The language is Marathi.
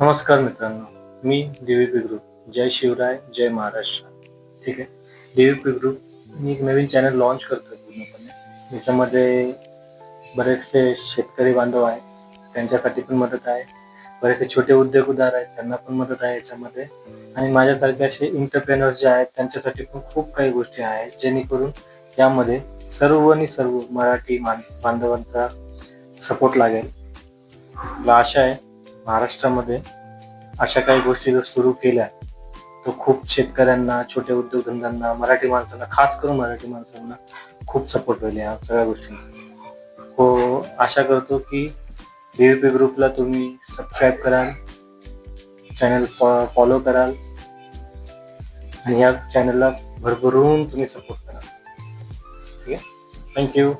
नमस्कार मित्रांनो मी डीव्हीपी ग्रुप. जय शिवराय जय महाराष्ट्र. ठीक आहे? डीव्हीपी ग्रुप मी एक नवीन चॅनल लॉन्च करतो पूर्णपणे. याच्यामध्ये बरेचसे शेतकरी बांधव आहेत. त्यांच्यासाठी पण मदत आहे. बरेचसे छोटे उद्योगदार आहेत. त्यांना पण मदत आहे याच्यामध्ये. आणि माझ्यासारखे असे इंटरप्रेनर्स जे आहेत त्यांच्यासाठी पण खूप काही गोष्टी आहेत जेणेकरून यामध्ये सर्व आणि सर्व मराठी मान बांधवांचा सपोर्ट लागेल. मला आशा आहे महाराष्ट्रामध्ये अशा काही गोष्टी जर सुरू केल्या तर खूप शेतकऱ्यांना छोट्या उद्योगधंद्यांना मराठी माणसांना खास करून मराठी माणसांना खूप सपोर्ट होईल या सगळ्या गोष्टींचा. हो आशा करतो की डीव्हीपी ग्रुपला तुम्ही सबस्क्राईब कराल चॅनल फॉलो कराल आणि या चॅनलला भरभरून तुम्ही सपोर्ट कराल. ठीक आहे? थँक्यू